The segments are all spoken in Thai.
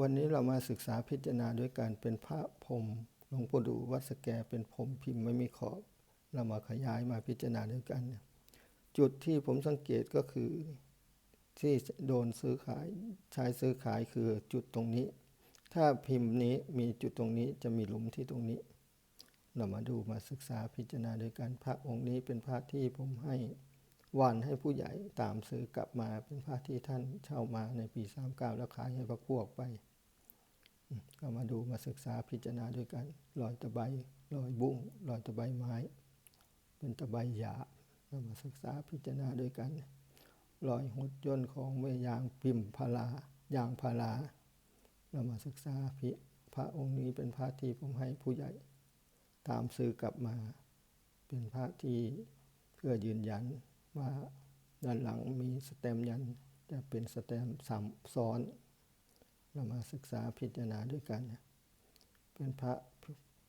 วันนี้เรามาศึกษาพิจารณาด้วยการเป็นพระพรมหลวงปู่ดูวัดสแกเป็นพรมพิมพ์ไม่มีขอบเรามาขยายมาพิจารณาด้วยกัน จุดที่ผมสังเกตก็คือที่โดนซื้อขายใช้ซื้อขายคือจุดตรงนี้ ถ้าพิมพ์นี้มีจุดตรงนี้จะมีหลุมที่ตรงนี้ เรามาดูมาศึกษาพิจารณาด้วยกันพระองค์นี้เป็นพระที่ผมให้ วันให้ผู้ใหญ่ตามซื้อกลับมาเป็นพระที่ท่านเช่ามาในปี39แล้วขายให้พระพวกไป ก็มาดูมาศึกษาพิจารณาด้วยกันรอยตะไบรอยบุ้งรอยตะไบไม้ เป็นตะไบหยาบเรามาศึกษาพิจารณาด้วยกันรอยหดย่นของเวยางพิมพ์พลายางพาราเรามาศึกษาพิพระองค์นี้เป็นพระที่ผมให้ผู้ใหญ่ ตามซื้อกลับมา เป็นพระที่เพื่อยืนยัน ว่าด้านหลังมีสแตมยันจะเป็นสแตมสามซ้อน เรามาศึกษาพิจารณาด้วยกัน เป็นพระ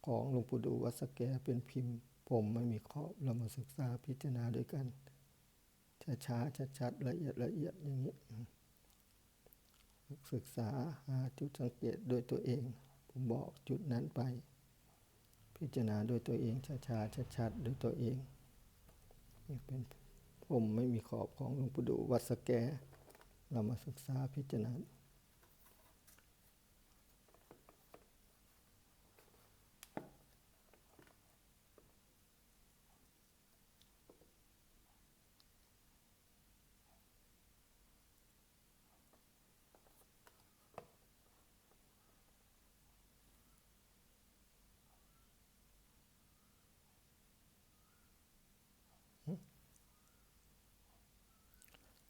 ของหลวงปู่ดูวัดสแกเป็นพิมพ์ ผมไม่มีขอบเรามาศึกษาพิจารณาด้วยกันช้าช้าชัดชัดละเอียดละเอียดอย่างนี้ศึกษาหาจุดสังเกตด้วยตัวเอง ผมบอกจุดนั้นไป พิจารณาด้วยตัวเองช้าช้าชัดชัดด้วยตัวเองนี่เป็น ผมไม่มีขอบของหลวงปู่ดูวัดสแก เรามาศึกษาพิจารณา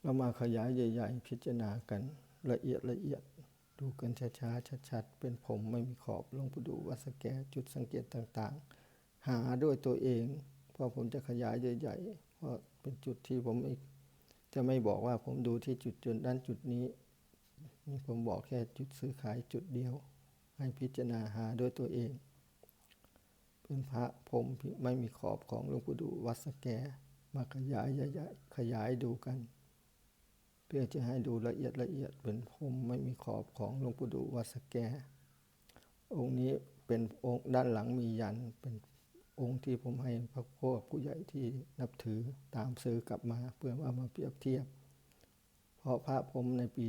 เรามาขยายใหญ่ ๆ พิจารณากันละเอียดละเอียดดูกันช้าๆชัดๆเป็นผมไม่มีขอบลงไปดูวัดสแกจุดสังเกตต่างๆ หาด้วยตัวเอง เพราะผมจะขยายใหญ่ๆเพราะเป็นจุดที่ผมจะไม่บอกว่าผมดูที่จุดจุดด้านจุดนี้นี่ผมบอกแค่จุดซื้อขายจุดเดียว ให้พิจารณาหาด้วยตัวเอง เป็นพระผมไม่มีขอบของหลวงปู่ดูวัดสแกมาขยายใหญ่ๆขยายดูกัน เพื่อจะให้ดูละเอียดละเอียดเป็นผมไม่มีขอบของหลวงปู่ดูวัดสแก องค์นี้เป็นองค์ด้านหลังมียันเป็นองค์ที่ผมให้พระพวกผู้ใหญ่ที่นับถือตามซื้อกลับมาเพื่อว่ามาเปรียบเทียบ เพราะพระผมในปี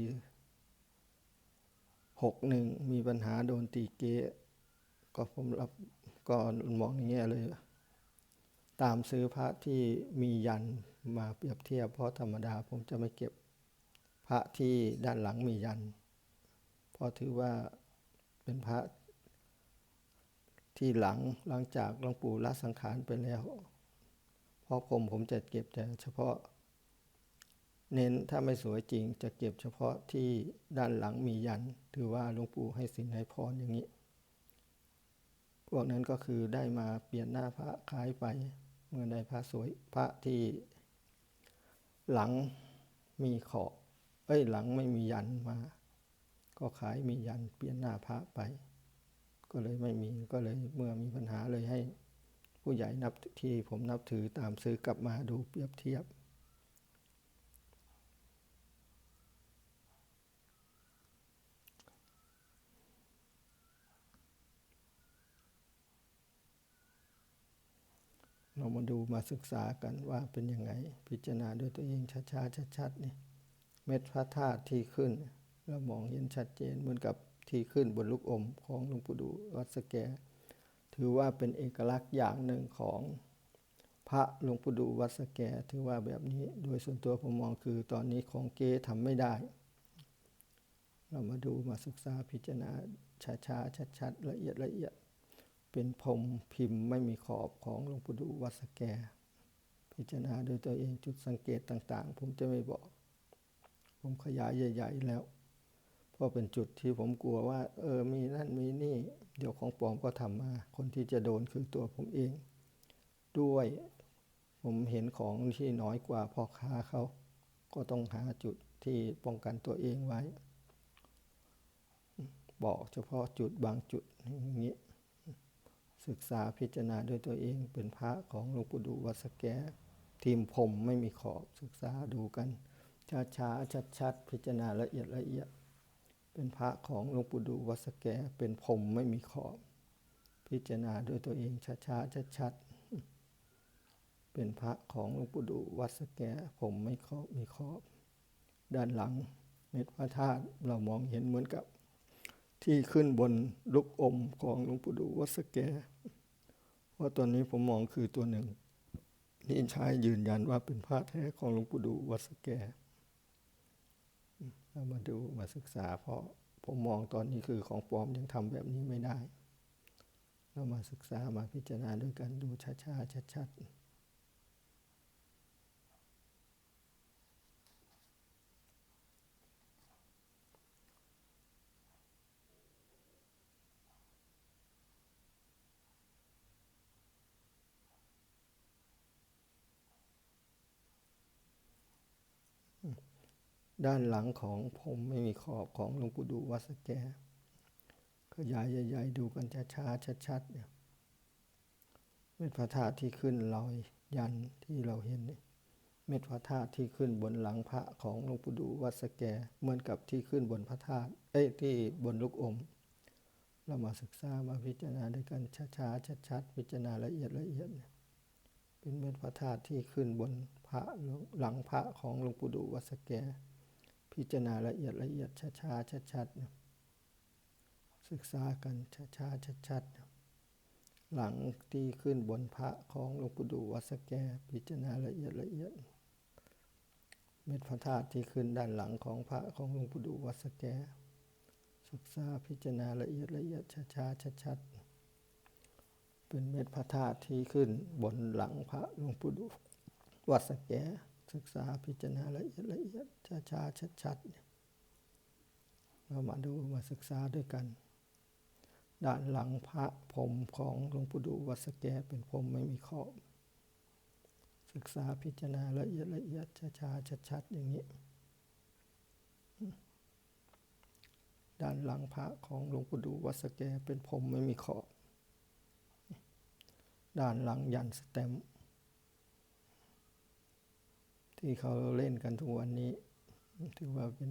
หกหนึ่งมีปัญหาโดนตีเกะก็ผมรับก็มองอย่างเงี้ยเลย ตามซื้อพระที่มียันมาเปรียบเทียบ เพราะธรรมดาผมจะไม่เก็บ พระที่ด้านหลังมียันเพราะถือว่าเป็นพระที่หลังหลังจากหลวงปู่ละสังขารไปแล้วเพราะผมผมจะเก็บแต่เฉพาะ เน้นถ้าไม่สวยจริงจะเก็บเฉพาะที่ด้านหลังมียัน ถือว่าหลวงปู่ให้สินให้พรอย่างนี้ พวกนั้นก็คือได้มาเปลี่ยนหน้าพระคล้ายไป เมื่อได้พระสวยพระที่หลังมีขอบ เอ้ยหลังไม่มียันมา ก็ขายมียันเปลี่ยนหน้าพระไป ก็เลยไม่มีก็เลยเมื่อมีปัญหาเลยให้ ผู้ใหญ่นับที่ผมนับถือตามซื้อกลับมาดูเปรียบเทียบ เรามาดูมาศึกษากันว่าเป็นยังไง พิจารณาด้วยตัวเองช้าๆชัดๆนี่ เม็ดพระธาตุที่ขึ้น เรามองเห็นชัดเจนเหมือนกับที่ขึ้นบนลูกอมของหลวงปู่ดูวัดสแก ถือว่าเป็นเอกลักษณ์อย่างหนึ่งของพระหลวงปู่ดูวัดสแก ถือว่าแบบนี้โดยส่วนตัวผมมองคือตอนนี้ของเก๊ทำไม่ได้ เรามาดูมาศึกษาพิจารณาช้าๆชัดๆละเอียดละเอียดเป็นพรมพิมพ์ไม่มีขอบของหลวงปู่ดูวัดสแก พิจารณาโดยตัวเองจุดสังเกตต่าง ๆ ผมจะไม่บอก ผมขยายใหญ่ ๆ แล้วเพราะเป็นจุดที่ผมกลัวว่า เออมีนั่นมีนี่ เดี๋ยวของปลอมก็ทำมา คนที่จะโดนคือตัวผมเอง ด้วยผมเห็นของที่น้อยกว่าพ่อค้าเขาก็ต้องหาจุดที่ป้องกันตัวเองไว้ บอกเฉพาะจุดบางจุดอย่างนี้ศึกษาพิจารณาด้วยตัวเองเป็นพระของหลวงปู่ดูวัดสแกทีมผมไม่มีขอบศึกษาดูกัน ช้าช้าชัดชัดพิจารณาละเอียดละเอียด เป็นพระของหลวงปู่ดูวัดสแกเป็นพรมไม่มีขอบ พิจารณาด้วยตัวเองช้าๆชัดๆเป็นพระของหลวงปู่ดูวัดสแกผมไม่ขอบมีขอบ ด้านหลังเม็ดพระธาตุเรามองเห็นเหมือนกับ ที่ขึ้นบนลูกอมของหลวงปู่ดูวัดสแกเพราะตอนนี้ผมมองคือตัวหนึ่งนี่ชายยืนยันว่าเป็นพระแท้ของหลวงปู่ดูวัดสแก เรามาดูมาศึกษา เพราะผมมองตอนนี้คือของปลอมยังทำแบบนี้ไม่ได้ เรามาศึกษามาพิจารณาด้วยกันดูช้าๆชัดๆ ด้านหลังของผมไม่มีขอบของหลวงปู่ดูวัดสแกขยายใหญ่ๆดูกันช้าๆชัดๆเนี่ยเม็ดพระธาตุที่ขึ้นรอยยันที่เราเห็นเนี่ยเม็ดพระธาตุที่ขึ้นบนหลังพระของหลวงปู่ดูวัดสแกเหมือนกับที่ขึ้นบนพระธาตุเอ้ยที่บนลูกอม เรามาศึกษามาพิจารณาด้วยกันช้าๆชัดๆพิจารณาละเอียดละเอียดเนี่ยเป็นเม็ดพระธาตุที่ขึ้นบนพระหลังพระของหลวงปู่ดูวัดสแก พิจารณาละเอียดละเอียดช้าๆชัดๆนะศึกษากันช้าๆชัดๆนะหลังที่ขึ้นบนพระของหลวงปู่ดูวัดสแกพิจารณาละเอียดละเอียด เม็ดพระธาตุที่ขึ้นด้านหลังของพระของหลวงปู่ดูวัดสแก ศึกษาพิจารณาละเอียดละเอียดช้าๆชัดๆเป็นเม็ดพระธาตุที่ขึ้นบนหลังพระหลวงปู่ดูวัดสแก ศึกษาพิจารณาละเอียดละเอียดช้าๆชัดๆเนี่ยเรามาดูมาศึกษาด้วยกัน ด้านหลังพระพรหมของหลวงปู่ดูวัดสแกเป็นพรหมไม่มีขอบศึกษาพิจารณาละเอียดละเอียดช้าๆชัดๆอย่างนี้ ด้านหลังพระของหลวงปู่ดูวัดสแกเป็นพรหมไม่มีขอบ ด้านหลังยันสแตม ที่เขาเล่นกันทุกวันนี้ ถือว่าเป็น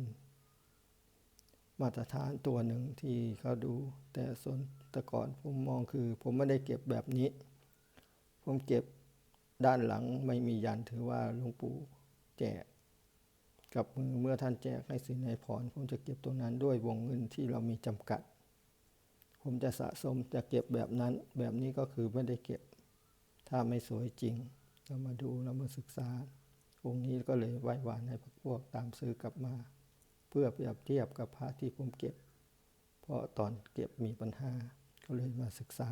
มาตรฐานตัวหนึ่งที่เขาดู แต่ส่วนแต่ก่อนผมมองคือ ผมไม่ได้เก็บแบบนี้ ผมเก็บด้านหลังไม่มียันถือว่าหลวงปู่แจกกับมือเมื่อท่านแจกให้สินให้พรผมจะเก็บตรงนั้นด้วยวงเงินที่เรามีจำกัด ผมจะสะสมจะเก็บแบบนั้น แบบนี้ก็คือไม่ได้เก็บ ถ้าไม่สวยจริง เรามาดูเรามาศึกษา องค์นี้ก็เลยไหว้วานให้พวกตามซื้อกลับมา เพื่อเปรียบเทียบกับพระที่ผมเก็บ เพราะตอนเก็บมีปัญหาก็เลยมาศึกษา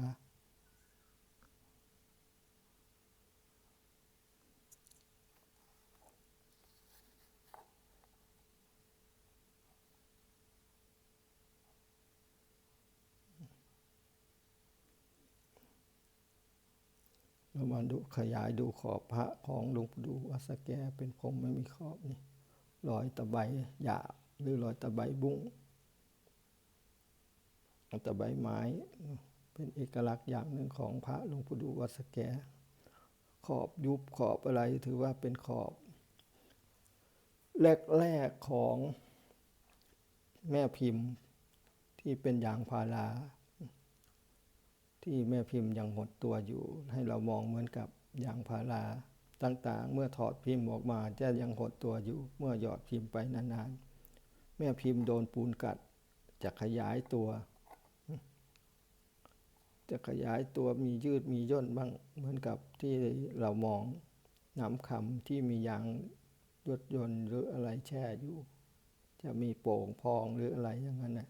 มาดูขยายดูขอบพระของหลวงปู่ดูวัสแกเป็นพรมไม่มีขอบนี่รอยตะไบหยาบหรือรอยตะไบบุ้งตะไบไม้เป็นเอกลักษณ์อย่างหนึ่งของพระหลวงปู่ดูวัสแก ขอบยุบขอบอะไรถือว่าเป็นขอบ แรกๆของแม่พิมพ์ที่เป็นยางพารา ที่แม่พิมพ์ยังหดตัวอยู่ ให้เรามองเหมือนกับยางพาราต่างๆ เมื่อถอดพิมพ์ออกมาจะยังหดตัวอยู่ เมื่อหยอดพิมพ์ไปนานๆ แม่พิมพ์โดนปูนกัด จะขยายตัว จะขยายตัวมียืดมีย่นบ้างเหมือนกับที่เรามองน้ำคำที่มียางยดยนต์หรืออะไรแช่อยู่ จะมีโป่งพองหรืออะไรอย่างนั้นนะ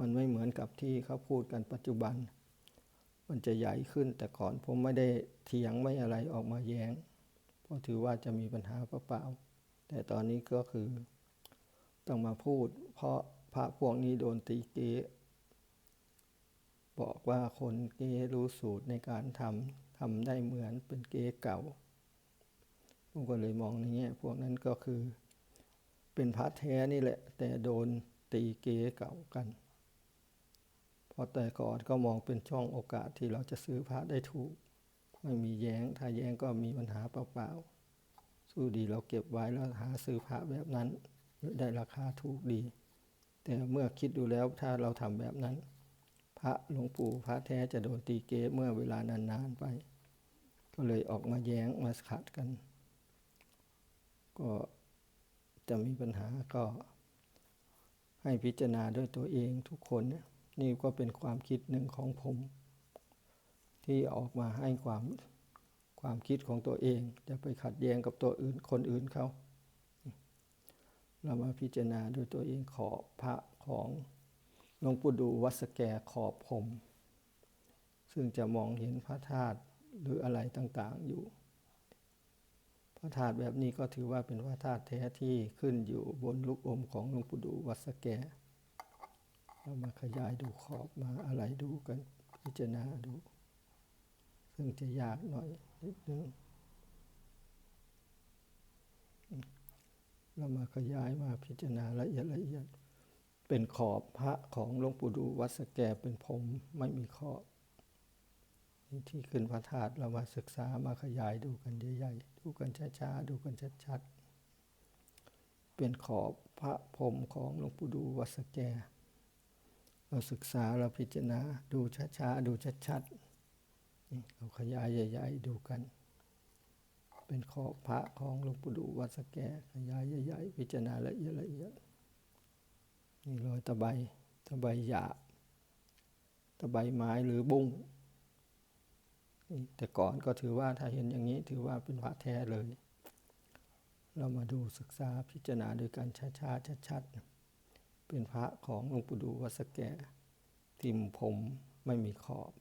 มันไม่เหมือนกับที่เขาพูดกันปัจจุบัน มันจะใหญ่ขึ้นแต่ก่อนผมไม่ได้เถียงไม่อะไรออกมาแย้งเพราะถือว่าจะมีปัญหาเปล่าๆแต่ตอนนี้ก็คือ ต้องมาพูด เพราะพระพวกนี้โดนตีเกบอกว่าคนเกรู้สูตรในการทำทำได้เหมือนเป็นเกเก่าผมก็เลยมองในแง่พวกนั้นก็คือ เป็นพระแท้นี่แหละ แต่โดนตีเกเก่ากัน ราะแต่ก่อนก็มองเป็นช่องโอกาสที่เราจะซื้อพระได้ถูก ไม่มีแย้ง ถ้าแย้งก็มีปัญหาเปล่าๆ สู้ดีเราเก็บไว้แล้วหาซื้อพระแบบนั้นได้ราคาถูกดี แต่เมื่อคิดดูแล้วถ้าเราทำแบบนั้น พระหลวงปู่พระแท้จะโดนตีเก๊เมื่อเวลานานๆไป ก็เลยออกมาแย้งมาขัดกัน ก็จะมีปัญหาก็ให้พิจารณาด้วยตัวเองทุกคนเนี่ย นี่ก็เป็นความคิดหนึ่งของผม ที่ออกมาให้ความความคิดของตัวเอง จะไปขัดแย้งกับตัวอื่นคนอื่นเขา เรามาพิจารณาด้วยตัวเองขอบพระของหลวงปู่ดูวัสแกขอบผม ซึ่งจะมองเห็นพระธาตุหรืออะไรต่างๆอยู่ พระธาตุแบบนี้ก็ถือว่าเป็นพระธาตุแท้ที่ขึ้นอยู่บนลูกอมของหลวงปู่ดูวัสแก เรามาขยายดูขอบมาอะไรดูกัน พิจารณาดู ซึ่งจะยากหน่อยนิดนึงเรามาขยายมาพิจารณาละเอียดละเอียด เป็นขอบพระของหลวงปู่ดูวัดสแกเป็นผมไม่มีขอบที่ขึ้นพระธาตุเรามาศึกษามาขยายดูกันใหญ่ๆดูกันช้าๆดูกันชัดๆเป็นขอบพระพรหมของหลวงปู่ดูวัดสแก เราศึกษาเราพิจารณาดูช้าๆดูชัดๆนี่เราขยายใหญ่ ๆ ดูกัน เป็นขอบพระของหลวงปู่ดูวัดสแกขยายใหญ่ๆพิจารณาละเอียดละเอียดนี่รอยตะไบตะไบหยาบตะไบไม้หรือบุ้งนี่แต่ก่อนก็ถือว่าถ้าเห็นอย่างนี้ถือว่าเป็นพระแท้เลย เรามาดูศึกษาพิจารณาโดยการช้าๆชัดๆ เป็นพระของหลวงปู่ดูวัดสแกทิมผมไม่มีขอบ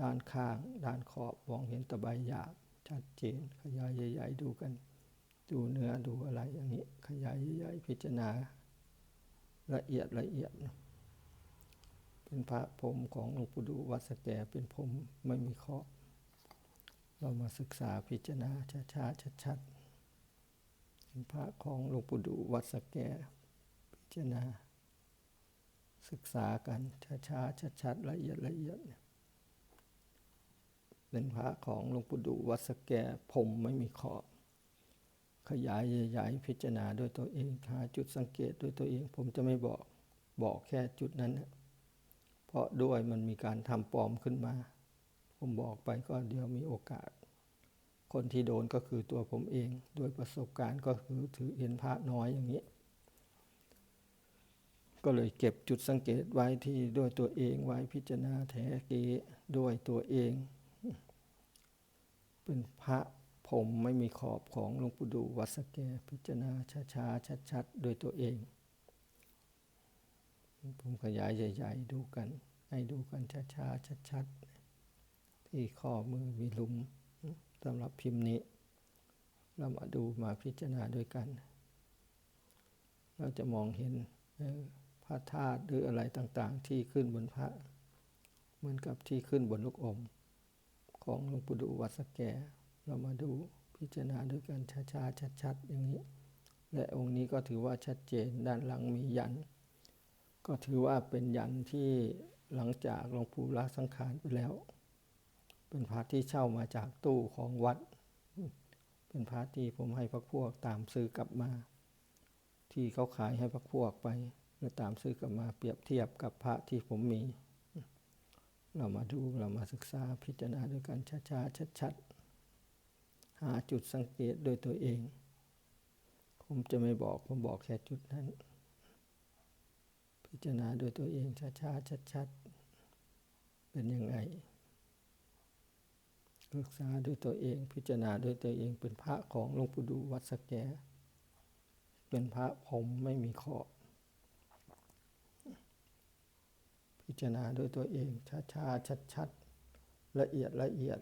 ด้านข้างด้านขอบมองเห็นตะไบหยาบชัดเจนขยายใหญ่ๆดูกัน ดูเนื้อดูอะไรอย่างนี้ ขยายใหญ่ๆพิจารณา ละเอียดละเอียด เป็นพระผมของหลวงปู่ดูวัดสแกเป็นผมไม่มีขอบ เรามาศึกษาพิจารณาช้าๆชัดๆเป็นพระของหลวงปู่ดูวัดสแก จารณา ศึกษากันช้าๆชัดๆละเอียดละเอียดเป็นพระของหลวงปู่ดูวัดสแกผมไม่มีขอบ ขยายใหญ่ๆพิจารณาด้วยตัวเองหาจุดสังเกตด้วยตัวเอง ผมจะไม่บอกบอกแค่จุดนั้นนะเพราะด้วยมันมีการทำปลอมขึ้นมา ผมบอกไปก็เดี๋ยวมีโอกาส คนที่โดนก็คือตัวผมเองด้วยประสบการณ์ก็คือถือเห็นพระน้อยอย่างนี้ ก็เลยเก็บจุดสังเกตไว้ที่ด้วยตัวเองไว้พิจารณาแท้เกด้วยตัวเอง เป็นพระผมไม่มีขอบของหลวงปู่ดูวัดสแกพิจารณาช้าๆชัดๆโดยตัวเองผมขยายใหญ่ ๆ ดูกัน ให้ดูกันช้าๆชัดๆที่ข้อมือมีลุมสำหรับพิมพ์นี้ เรามาดูมาพิจารณาด้วยกัน เราจะมองเห็น พระธาตุหรืออะไรต่างๆ ที่ขึ้นบนพระ เหมือนกับที่ขึ้นบนลูกอม ของหลวงปู่ดูวัดสแก เรามาดูพิจารณาด้วยกันช้าๆชัดๆ อย่างนี้ และองค์นี้ก็ถือว่าชัดเจนด้านหลังมียัน ก็ถือว่าเป็นยันที่หลังจากหลวงปู่ละสังขารไปแล้ว เป็นพระที่เช่ามาจากตู้ของวัด เป็นพระที่ผมให้พักพวกตามซื้อกลับมา ที่เขาขายให้พักพวกไป แล้วตามซื้อกลับมาเปรียบเทียบกับพระที่ผมมี เรามาดูเรามาศึกษาพิจารณาด้วยกันช้าๆชัดๆหาจุดสังเกตโดยตัวเอง ผมจะไม่บอกผมบอกแค่จุดนั้น พิจารณาโดยตัวเองช้าๆชัดๆเป็นยังไงศึกษาด้วยตัวเอง พิจารณาด้วยตัวเองเป็นพระของหลวงปู่ดูวัดสแกเป็นพระผมไม่มีขอบ พิจารณาด้วยตัวเองช้าๆชัดๆละเอียดละเอียด